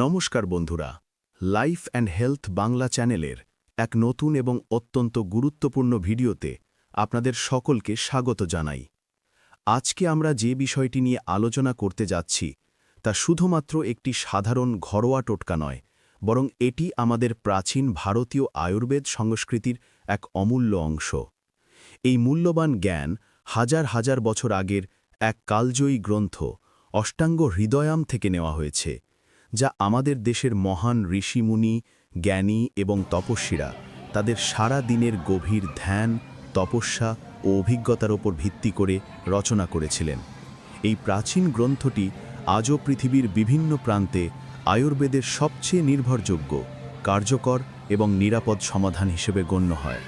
নমস্কার বন্ধুরা life and health Bangla চ্যানেলের এক নতুন এবং অত্যন্ত গুরুত্বপূর্ণ ভিডিওতে আপনাদের সকলকে স্বাগত জানাই। আজকে আমরা যে বিষয়টি নিয়ে আলোচনা করতে যাচ্ছি, তা শুধুমাত্র একটি সাধারণ ঘরোয়া টোটকা নয়, বরং এটি আমাদের প্রাচীন ভারতীয় আয়ুর্বেদ সংস্কৃতির এক অমূল্য অংশ। এই মূল্যবান জ্ঞান হাজার হাজার বছর আগের এক কালজয়ী গ্রন্থ অষ্টাঙ্গ হৃদয়াম থেকে নেওয়া হয়েছে। যা আমাদের দেশের মহান ঋষিমুনি, জ্ঞানী এবং তপস্বীরা তাদের সারা দিনের গভীর ধ্যান, তপস্যা ও অভিজ্ঞতার ওপর ভিত্তি করে রচনা করেছিলেন। এই প্রাচীন গ্রন্থটি আজও পৃথিবীর বিভিন্ন প্রান্তে আয়ুর্বেদের সবচেয়ে নির্ভরযোগ্য, কার্যকর এবং নিরাপদ সমাধান হিসেবে গণ্য হয়।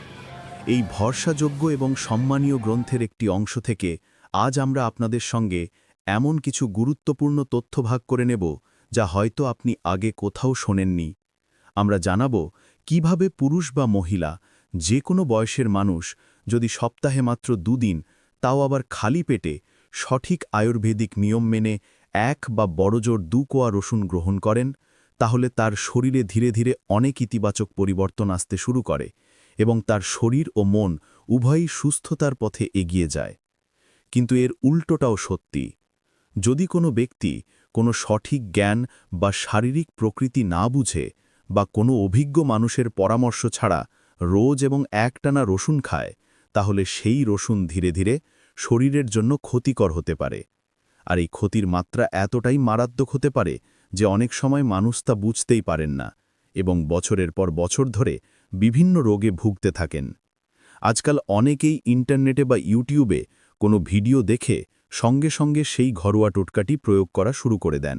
এই ভরসাযোগ্য এবং সম্মানীয় গ্রন্থের একটি অংশ থেকে আজ আমরা আপনাদের সঙ্গে এমন কিছু গুরুত্বপূর্ণ তথ্য ভাগ করে নেব যা হয়তো আপনি আগে কোথাও শোনেননি। আমরা জানাব, কীভাবে পুরুষ বা মহিলা, যে কোনো বয়সের মানুষ, যদি সপ্তাহে মাত্র দুদিন, তাও আবার খালি পেটে, সঠিক আয়ুর্বেদিক নিয়ম মেনে এক বা বড়জোর দু কোয়া রসুন গ্রহণ করেন, তাহলে তার শরীরে ধীরে ধীরে অনেক ইতিবাচক পরিবর্তন আসতে শুরু করে এবং তার শরীর ও মন উভয়ই সুস্থতার পথে এগিয়ে যায়। কিন্তু এর উল্টোটাও সত্যি। যদি কোনো ব্যক্তি কোনো সঠিক জ্ঞান বা শারীরিক প্রকৃতি না বুঝে বা কোনো অভিজ্ঞ মানুষের পরামর্শ ছাড়া রোজ এবং একটানা রসুন খায়, তাহলে সেই রসুন ধীরে ধীরে শরীরের জন্য ক্ষতিকর হতে পারে। আর এই ক্ষতির মাত্রা এতটাই মারাত্মক হতে পারে যে অনেক সময় মানুষ তা বুঝতেই পারেন না এবং বছরের পর বছর ধরে বিভিন্ন রোগে ভুগতে থাকেন। আজকাল অনেকেই ইন্টারনেটে বা ইউটিউবে কোনো ভিডিও দেখে সঙ্গে সঙ্গে সেই ঘরোয়া টোটকাটি প্রয়োগ করা শুরু করে দেন।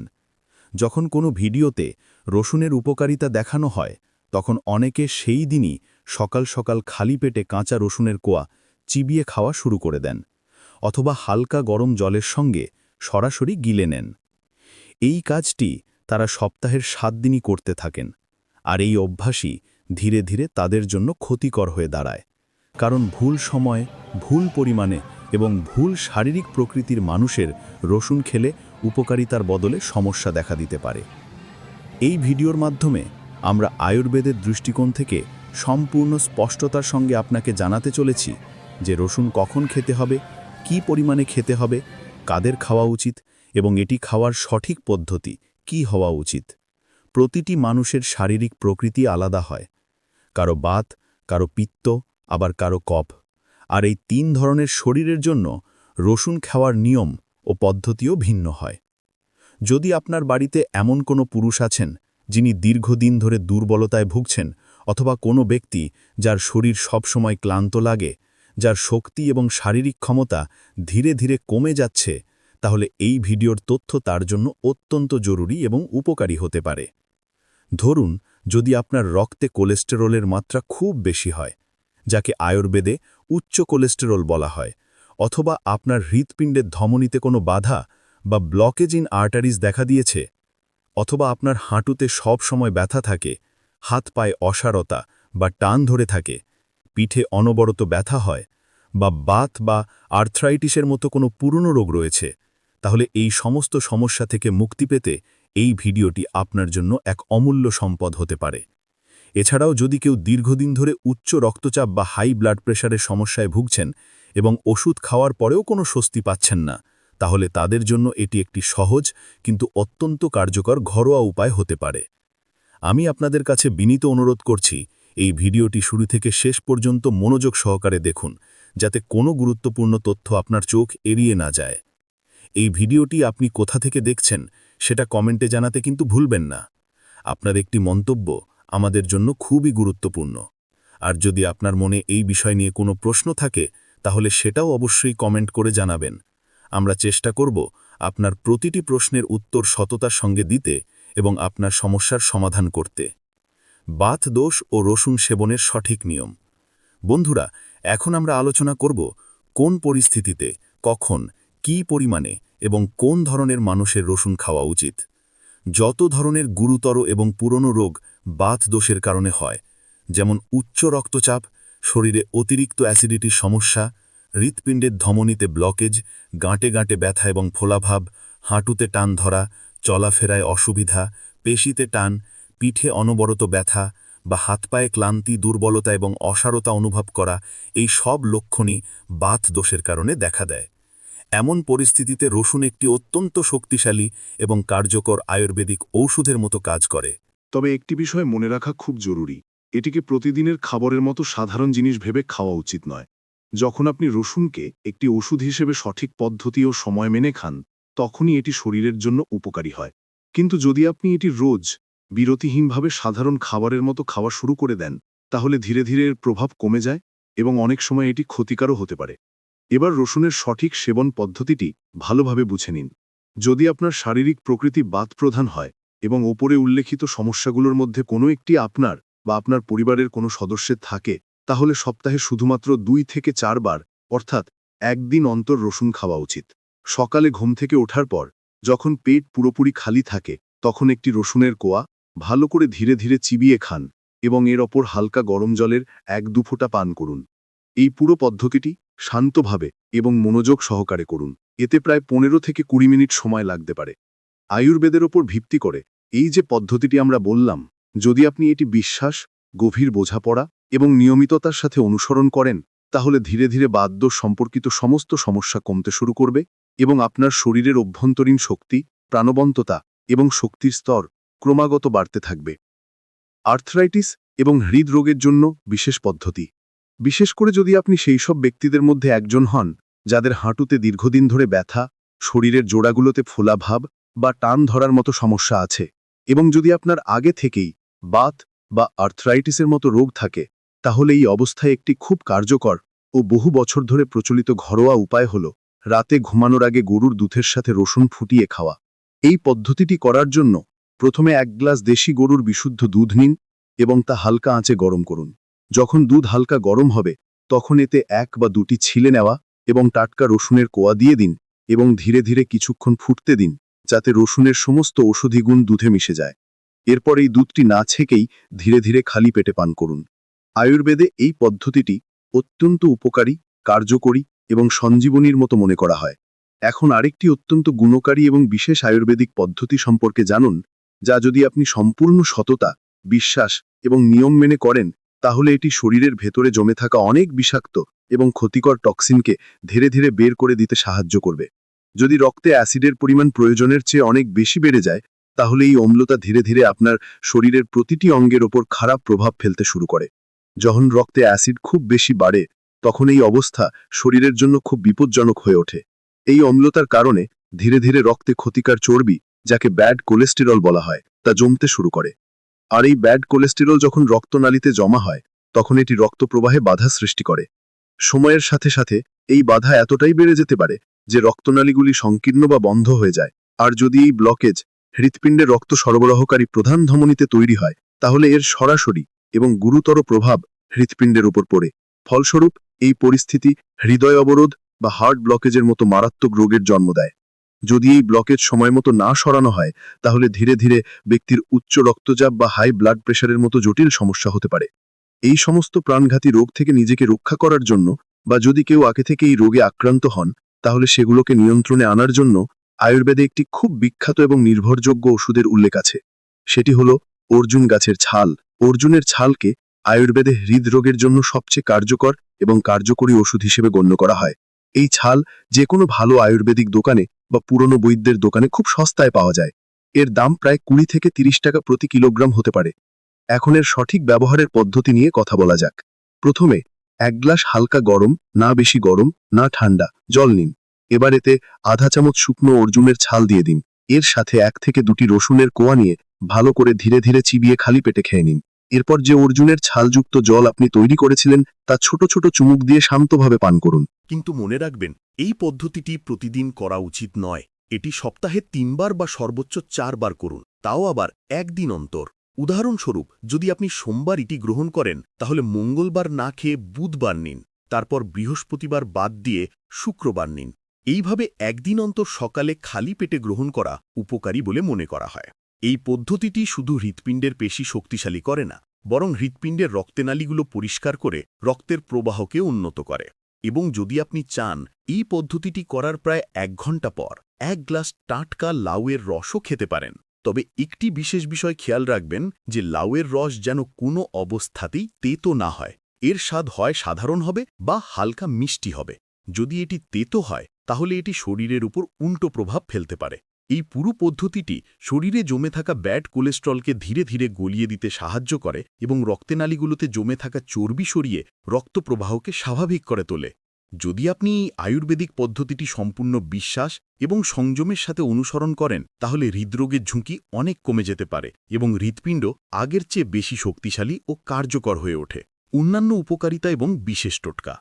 যখন কোনো ভিডিওতে রসুনের উপকারিতা দেখানো হয়, তখন অনেকে সেই দিনই সকাল সকাল খালি পেটে কাঁচা রসুনের কোয়া চিবিয়ে খাওয়া শুরু করে দেন, অথবা হালকা গরম জলের সঙ্গে সরাসরি গিলে নেন। এই কাজটি তারা সপ্তাহের সাত দিনই করতে থাকেন, আর এই অভ্যাসই ধীরে ধীরে তাদের জন্য ক্ষতিকর হয়ে দাঁড়ায়। কারণ ভুল সময় ভুল পরিমাণে এবং ভুল শারীরিক প্রকৃতির মানুষের রসুন খেলে উপকারিতার বদলে সমস্যা দেখা দিতে পারে। এই ভিডিওর মাধ্যমে আমরা আয়ুর্বেদের দৃষ্টিকোণ থেকে সম্পূর্ণ স্পষ্টতার সঙ্গে আপনাকে জানাতে চলেছি যে রসুন কখন খেতে হবে, কি পরিমাণে খেতে হবে, কাদের খাওয়া উচিত এবং এটি খাওয়ার সঠিক পদ্ধতি কি হওয়া উচিত। প্রতিটি মানুষের শারীরিক প্রকৃতি আলাদা হয়। কারও বাত, কারও পিত্ত, আবার কারও কফ। আর এই তিন ধরনের শরীরের জন্য রসুন খাওয়ার নিয়ম ও পদ্ধতিও ভিন্ন হয়। যদি আপনার বাড়িতে এমন কোনো পুরুষ আছেন, যিনি দীর্ঘদিন ধরে দুর্বলতায় ভুগছেন, অথবা কোনো ব্যক্তি যার শরীর সবসময় ক্লান্ত লাগে, যার শক্তি এবং শারীরিক ক্ষমতা ধীরে ধীরে কমে যাচ্ছে, তাহলে এই ভিডিওর তথ্য তার জন্য অত্যন্ত জরুরি এবং উপকারী হতে পারে। ধরুন, যদি আপনার রক্তে কোলেস্টেরলের মাত্রা খুব বেশি হয় যাকে আয়ুর্বেদে উচ্চ কোলেস্টেরল বলা হয়, অথবা আপনার হৃৎপিণ্ডের ধমনীতে কোনো বাধা বা ব্লকেজ ইন আর্টারিজ দেখা দিয়েছে, অথবা আপনার হাঁটুতে সব সময় ব্যথা থাকে, হাত পায়ে অসারতা বা টান ধরে থাকে, পিঠে অনবরত ব্যথা হয়, বা বাত বা আর্থ্রাইটিসের মতো কোনো পুরনো রোগ রয়েছে, তাহলে এই সমস্ত সমস্যা থেকে মুক্তি পেতে এই ভিডিওটি আপনার জন্য এক অমূল্য সম্পদ হতে পারে। এছাড়াও যদি কেউ দীর্ঘদিন ধরে উচ্চ রক্তচাপ বা হাই ব্লাড প্রেশারের সমস্যায় ভুগছেন এবং ওষুধ খাওয়ার পরেও কোনো স্বস্তি পাচ্ছেন না, তাহলে তাদের জন্য এটি একটি সহজ কিন্তু অত্যন্ত কার্যকর ঘরোয়া উপায় হতে পারে। আমি আপনাদের কাছে বিনীত অনুরোধ করছি, এই ভিডিওটি শুরু থেকে শেষ পর্যন্ত মনোযোগ সহকারে দেখুন, যাতে কোনো গুরুত্বপূর্ণ তথ্য আপনার চোখ এড়িয়ে না যায়। এই ভিডিওটি আপনি কোথা থেকে দেখছেন, সেটা কমেন্টে জানাতে কিন্তু ভুলবেন না। আপনার একটি মন্তব্য আমাদের জন্য খুবই গুরুত্বপূর্ণ। আর যদি আপনার মনে এই বিষয় নিয়ে কোনো প্রশ্ন থাকে, তাহলে সেটাও অবশ্যই কমেন্ট করে জানাবেন। আমরা চেষ্টা করব আপনার প্রতিটি প্রশ্নের উত্তর সততার সঙ্গে দিতে এবং আপনার সমস্যার সমাধান করতে। বাত দোষ ও রসুন সেবনের সঠিক নিয়ম। বন্ধুরা, এখন আমরা আলোচনা করব কোন পরিস্থিতিতে, কখন, কি পরিমাণে এবং কোন ধরনের মানুষের রসুন খাওয়া উচিত। যত ধরনের গুরুতর এবং পুরনো রোগ বাত দোষের কারণে হয়, যেমন উচ্চ রক্তচাপ, শরীরে অতিরিক্ত অ্যাসিডিটির সমস্যা, হৃৎপিণ্ডের ধমনীতে ব্লকেজ, গাঁটে গাঁটে ব্যথা এবং ফোলাভাব, হাঁটুতে টান ধরা, চলাফেরায় অসুবিধা, পেশিতে টান, পিঠে অনবরত ব্যথা বা হাত পায়ে ক্লান্তি, দুর্বলতা এবং অসারতা অনুভব করা, এই সব লক্ষণই বাত দোষের কারণে দেখা দেয়। এমন পরিস্থিতিতে রসুন একটি অত্যন্ত শক্তিশালী এবং কার্যকর আয়ুর্বেদিক ঔষধের মতো কাজ করে। তবে একটি বিষয় মনে রাখা খুব জরুরি, এটিকে প্রতিদিনের খাবারের মতো সাধারণ জিনিস ভেবে খাওয়া উচিত নয়। যখন আপনি রসুনকে একটি ওষুধ হিসেবে সঠিক পদ্ধতি ও সময় মেনে খান, তখনই এটি শরীরের জন্য উপকারী হয়। কিন্তু যদি আপনি এটি রোজ, বিরতিহীনভাবে সাধারণ খাবারের মতো খাওয়া শুরু করে দেন, তাহলে ধীরে ধীরে এর প্রভাব কমে যায় এবং অনেক সময় এটি ক্ষতিকারও হতে পারে। এবার রসুনের সঠিক সেবন পদ্ধতিটি ভালোভাবে বুঝে নিন। যদি আপনার শারীরিক প্রকৃতি বাদ প্রধান হয় এবং ওপরে উল্লেখিত সমস্যাগুলোর মধ্যে কোনো একটি আপনার বা আপনার পরিবারের কোনো সদস্যের থাকে, তাহলে সপ্তাহে শুধুমাত্র দুই থেকে চারবার অর্থাৎ একদিন অন্তর রসুন খাওয়া উচিত। সকালে ঘুম থেকে ওঠার পর, যখন পেট পুরোপুরি খালি থাকে, তখন একটি রসুনের কোয়া ভালো করে ধীরে ধীরে চিবিয়ে খান এবং এর ওপর হালকা গরম জলের এক দু ফোঁটা পান করুন। এই পুরো পদ্ধতিটি শান্তভাবে এবং মনোযোগ সহকারে করুন। এতে প্রায় পনেরো থেকে কুড়ি মিনিট সময় লাগতে পারে। আয়ুর্বেদের ওপর ভিত্তি করে এই যে পদ্ধতিটি আমরা বললাম, যদি আপনি এটি বিশ্বাস, গভীর বোঝাপড়া এবং নিয়মিততার সাথে অনুসরণ করেন, তাহলে ধীরে ধীরে বাদ্য সম্পর্কিত সমস্ত সমস্যা কমতে শুরু করবে এবং আপনার শরীরের অভ্যন্তরীণ শক্তি, প্রাণবন্ততা এবং শক্তির স্তর ক্রমাগত বাড়তে থাকবে। আর্থরাইটিস এবং হৃদরোগের জন্য বিশেষ পদ্ধতি। বিশেষ করে যদি আপনি সেই সব ব্যক্তিদের মধ্যে একজন হন, যাদের হাঁটুতে দীর্ঘদিন ধরে ব্যথা, শরীরের জোড়াগুলোতে ফোলাভাব বা টান ধরার মতো সমস্যা আছে এবং যদি আপনার আগে থেকেই বাত বা আর্থরাইটিসের মতো রোগ থাকে, তাহলে এই অবস্থায় একটি খুব কার্যকর ও বহু বছর ধরে প্রচলিত ঘরোয়া উপায় হল রাতে ঘুমানোর আগে গরুর দুধের সাথে রসুন ফুটিয়ে খাওয়া। এই পদ্ধতিটি করার জন্য প্রথমে এক গ্লাস দেশি গরুর বিশুদ্ধ দুধ নিন এবং তা হালকা আঁচে গরম করুন। যখন দুধ হালকা গরম হবে, তখন এতে এক বা দুটি ছিলে নেওয়া এবং টাটকা রসুনের কোয়া দিয়ে দিন এবং ধীরে ধীরে কিছুক্ষণ ফুটতে দিন, যাতে রসুনের সমস্ত ঔষধি গুণ দুধে মিশে যায়। এরপর এই দুধটি না ছেকেই ধীরে ধীরে খালি পেটে পান করুন। আয়ুর্বেদে এই পদ্ধতিটি অত্যন্ত উপকারী, কার্যকরী এবং সঞ্জীবনীর মতো মনে করা হয়। এখন আরেকটি অত্যন্ত গুণকারী এবং বিশেষ আয়ুর্বেদিক পদ্ধতি সম্পর্কে জানুন, যা যদি আপনি সম্পূর্ণ সততা, বিশ্বাস এবং নিয়ম মেনে করেন তাহলে এটি শরীরের ভেতরে জমে থাকা অনেক বিষাক্ত এবং ক্ষতিকর টক্সিনকে ধীরে ধীরে বের করে দিতে সাহায্য করবে। যদি রক্তে অ্যাসিডের পরিমাণ প্রয়োজনের চেয়ে অনেক বেশি বেড়ে যায়, তাহলে এই অম্লতা ধীরে ধীরে আপনার শরীরের প্রতিটি অঙ্গের ওপর খারাপ প্রভাব ফেলতে শুরু করে। যখন রক্তে অ্যাসিড খুব বেশি বাড়ে, তখন এই অবস্থা শরীরের জন্য খুব বিপজ্জনক হয়ে ওঠে। এই অম্লতার কারণে ধীরে ধীরে রক্তে ক্ষতিকার চর্বি, যাকে ব্যাড কোলেস্টেরল বলা হয়, তা জমতে শুরু করে। আর এই ব্যাড কোলেস্টেরল যখন রক্তনালীতে জমা হয়, তখন এটি রক্ত প্রবাহে বাধা সৃষ্টি করে। সময়ের সাথে সাথে এই বাধা এতটাই বেড়ে যেতে পারে যে রক্তনালীগুলি সংকীর্ণ বা বন্ধ হয়ে যায়। আর যদি এই ব্লকেজ হৃৎপিণ্ডে রক্ত সরবরাহকারী প্রধান ধমনীতে তৈরি হয়, তাহলে এর সরাসরি এবং গুরুতর প্রভাব হৃৎপিণ্ডের উপর পড়ে। ফলস্বরূপ, এই পরিস্থিতি হৃদয় অবরোধ বা হার্ট ব্লকেজের মতো মারাত্মক রোগের জন্ম দেয়। যদি এই ব্লকেজ সময় মতো না সরানো হয়, তাহলে ধীরে ধীরে ব্যক্তির উচ্চ রক্তচাপ বা হাই ব্লাড প্রেশারের মতো জটিল সমস্যা হতে পারে। এই সমস্ত প্রাণঘাতী রোগ থেকে নিজেকে রক্ষা করার জন্য বা যদি কেউ আগে থেকে এই রোগে আক্রান্ত হন, তাহলে সেগুলোকে নিয়ন্ত্রণে আনার জন্য আয়ুর্বেদে একটি খুব বিখ্যাত এবং নির্ভরযোগ্য ওষুধের উল্লেখ আছে। সেটি হল অর্জুন গাছের ছাল। অর্জুনের ছালকে আয়ুর্বেদে হৃদরোগের জন্য সবচেয়ে কার্যকর এবং কার্যকরী ওষুধ হিসেবে গণ্য করা হয়। এই ছাল যে কোনো ভালো আয়ুর্বেদিক দোকানে বা পুরনো বৈদ্যের দোকানে খুব সস্তায় পাওয়া যায়। এর দাম প্রায় কুড়ি থেকে তিরিশ টাকা প্রতি কিলোগ্রাম হতে পারে। এখন এর সঠিক ব্যবহারের পদ্ধতি নিয়ে কথা বলা যাক। প্রথমে, এক গ্লাস হালকা গরম, না বেশি গরম, না ঠান্ডা, জল নিন। এবার এতে আধা চামচ শুকনো অর্জুনের ছাল দিয়ে দিন। এর সাথে এক থেকে দুটি রসুনের কোয়া নিয়ে ভালো করে ধীরে ধীরে চিবিয়ে খালি পেটে খেয়ে নিন। এরপর যে অর্জুনের ছালযুক্ত জল আপনি তৈরি করেছিলেন, তা ছোট ছোট চুমুক দিয়ে শান্তভাবে পান করুন। কিন্তু মনে রাখবেন, এই পদ্ধতিটি প্রতিদিন করা উচিত নয়। এটি সপ্তাহে তিনবার বা সর্বোচ্চ চারবার করুন, তাও আবার একদিন অন্তর। উদাহরণস্বরূপ, যদি আপনি সোমবার এটি গ্রহণ করেন, তাহলে মঙ্গলবার না খেয়ে বুধবার নিন, তারপর বৃহস্পতিবার বাদ দিয়ে শুক্রবার নিন। এইভাবে একদিন অন্তর সকালে খালি পেটে গ্রহণ করা উপকারী বলে মনে করা হয়। এই পদ্ধতিটি শুধু হৃৎপিণ্ডের পেশি শক্তিশালী করে না, বরং হৃৎপিণ্ডের রক্তনালীগুলো পরিষ্কার করে রক্তের প্রবাহকে উন্নত করে। এবং যদি আপনি চান, এই পদ্ধতিটি করার প্রায় এক ঘণ্টা পর এক গ্লাস টাটকা লাউয়ের রসও খেতে পারেন। তবে একটি বিশেষ বিষয় খেয়াল রাখবেন যে লাউয়ের রস যেন কোনো অবস্থাতেই তেতো না হয়। এর স্বাদ হয় সাধারণ হবে বা হালকা মিষ্টি হবে। যদি এটি তেতো হয়, তাহলে এটি শরীরের উপর উল্টো প্রভাব ফেলতে পারে। এই পুরো পদ্ধতিটি শরীরে জমে থাকা ব্যাড কোলেস্ট্রলকে ধীরে ধীরে গলিয়ে দিতে সাহায্য করে এবং রক্তনালীগুলোতে জমে থাকা চর্বি সরিয়ে রক্ত প্রবাহকে স্বাভাবিক করে তোলে। যদি আপনি এই আয়ুর্বেদিক পদ্ধতিটি সম্পূর্ণ বিশ্বাস এবং সংযমের সাথে অনুসরণ করেন, তাহলে হৃদরোগের ঝুঁকি অনেক কমে যেতে পারে এবং হৃৎপিণ্ড আগের চেয়ে বেশি শক্তিশালী ও কার্যকর হয়ে ওঠে। অন্যান্য উপকারিতা এবং বিশেষ টোটকা।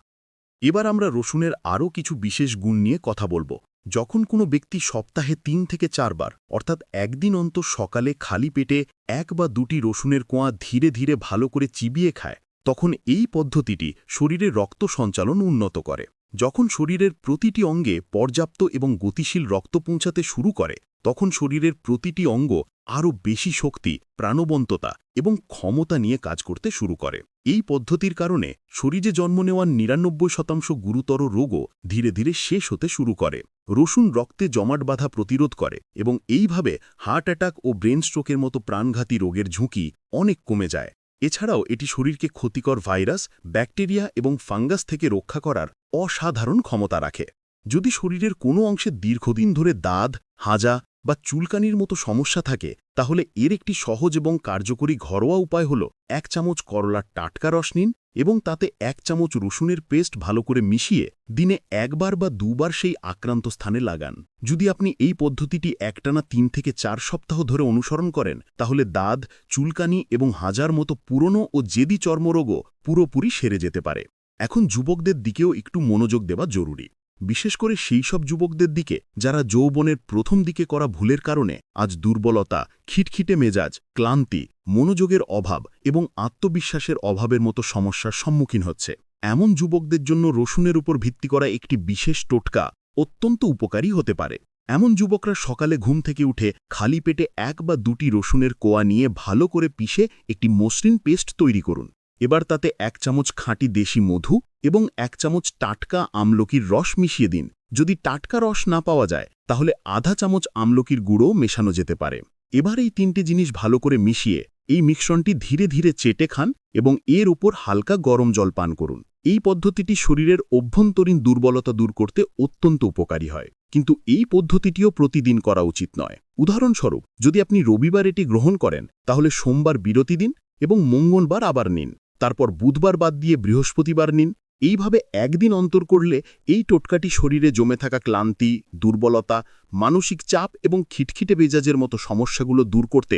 এবার আমরা রসুনের আরও কিছু বিশেষ গুণ নিয়ে কথা বলব। যখন কোনো ব্যক্তি সপ্তাহে তিন থেকে চারবার, অর্থাৎ একদিন অন্তর সকালে খালি পেটে এক বা দুটি রসুনের কোয়া ধীরে ধীরে ভালো করে চিবিয়ে খায়, তখন এই পদ্ধতিটি শরীরে রক্ত সঞ্চালন উন্নত করে। যখন শরীরের প্রতিটি অঙ্গে পর্যাপ্ত এবং গতিশীল রক্ত পৌঁছাতে শুরু করে, তখন শরীরের প্রতিটি অঙ্গ আরও বেশি শক্তি, প্রাণবন্ততা এবং ক্ষমতা নিয়ে কাজ করতে শুরু করে। এই পদ্ধতির কারণে শরীরে জন্ম নেওয়ার নিরানব্বই শতাংশ গুরুতর রোগও ধীরে ধীরে শেষ হতে শুরু করে। রসুন রক্তে জমাট বাধা প্রতিরোধ করে এবং এইভাবে হার্ট অ্যাটাক ও ব্রেন স্ট্রোকের মতো প্রাণঘাতী রোগের ঝুঁকি অনেক কমে যায়। এছাড়াও এটি শরীরকে ক্ষতিকর ভাইরাস, ব্যাকটেরিয়া এবং ফাঙ্গাস থেকে রক্ষা করার অসাধারণ ক্ষমতা রাখে। যদি শরীরের কোনো অংশে দীর্ঘদিন ধরে দাঁত, হাজা বা চুলকানির মতো সমস্যা থাকে, তাহলে এর একটি সহজ এবং কার্যকরী ঘরোয়া উপায় হল এক চামচ করলার টাটকা রস নিন এবং তাতে এক চামচ রসুনের পেস্ট ভালো করে মিশিয়ে দিনে একবার বা দুবার সেই আক্রান্ত স্থানে লাগান। যদি আপনি এই পদ্ধতিটি একটানা তিন থেকে চার সপ্তাহ ধরে অনুসরণ করেন, তাহলে দাঁত, চুলকানি এবং হাজার মতো পুরনো ও জেদি চর্মরোগও পুরোপুরি সেরে যেতে পারে। এখন যুবকদের দিকেও একটু মনোযোগ দেওয়া জরুরি। বিশেষ করে সেই সব যুবকদের দিকে, যারা যৌবনের প্রথম দিকে করা ভুলের কারণে আজ দুর্বলতা, খিটখিটে মেজাজ, ক্লান্তি, মনোযোগের অভাব এবং আত্মবিশ্বাসের অভাবের মতো সমস্যার সম্মুখীন হচ্ছে। এমন যুবকদের জন্য রসুনের উপর ভিত্তি করা একটি বিশেষ টোটকা অত্যন্ত উপকারী হতে পারে। এমন যুবকরা সকালে ঘুম থেকে উঠে খালি পেটে এক বা দুটি রসুনের কোয়া নিয়ে ভালো করে পিষে একটি মসৃণ পেস্ট তৈরি করুন। এবার তাতে এক চামচ খাঁটি দেশি মধু এবং এক চামচ টাটকা আমলকির রস মিশিয়ে দিন। যদি টাটকা রস না পাওয়া যায়, তাহলে আধা চামচ আমলকির গুঁড়ো মেশানো যেতে পারে। এবার এই তিনটে জিনিস ভালো করে মিশিয়ে এই মিশ্রণটি ধীরে ধীরে চেটে খান এবং এর উপর হালকা গরম জল পান করুন। এই পদ্ধতিটি শরীরের অভ্যন্তরীণ দুর্বলতা দূর করতে অত্যন্ত উপকারী হয়। কিন্তু এই পদ্ধতিটিও প্রতিদিন করা উচিত নয়। উদাহরণস্বরূপ, যদি আপনি রবিবার এটি গ্রহণ করেন, তাহলে সোমবার বিরতি দিন এবং মঙ্গলবার আবার নিন। তারপর বুধবার বাদ দিয়ে বৃহস্পতিবার নিন। এইভাবে একদিন অন্তর করলে এই টোটকাটি শরীরে জমে থাকা ক্লান্তি, দুর্বলতা, মানসিক চাপ এবং খিটখিটে বেজাজের মতো সমস্যাগুলো দূর করতে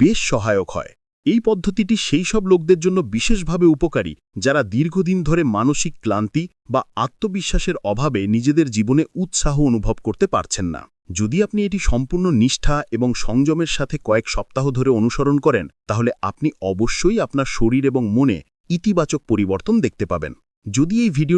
বেশ সহায়ক হয়। এই পদ্ধতিটি সেই সব লোকদের জন্য বিশেষভাবে উপকারী, যারা দীর্ঘদিন ধরে মানসিক ক্লান্তি বা আত্মবিশ্বাসের অভাবে নিজেদের জীবনে উৎসাহ অনুভব করতে পারছেন না। যদি আপনি এটি সম্পূর্ণ নিষ্ঠা এবং সংযমের সাথে কয়েক সপ্তাহ ধরে অনুসরণ করেন, তাহলে আপনি অবশ্যই আপনার শরীর এবং মনে ইতিবাচক পরিবর্তন দেখতে পাবেন। যদি এই ভিডিওটি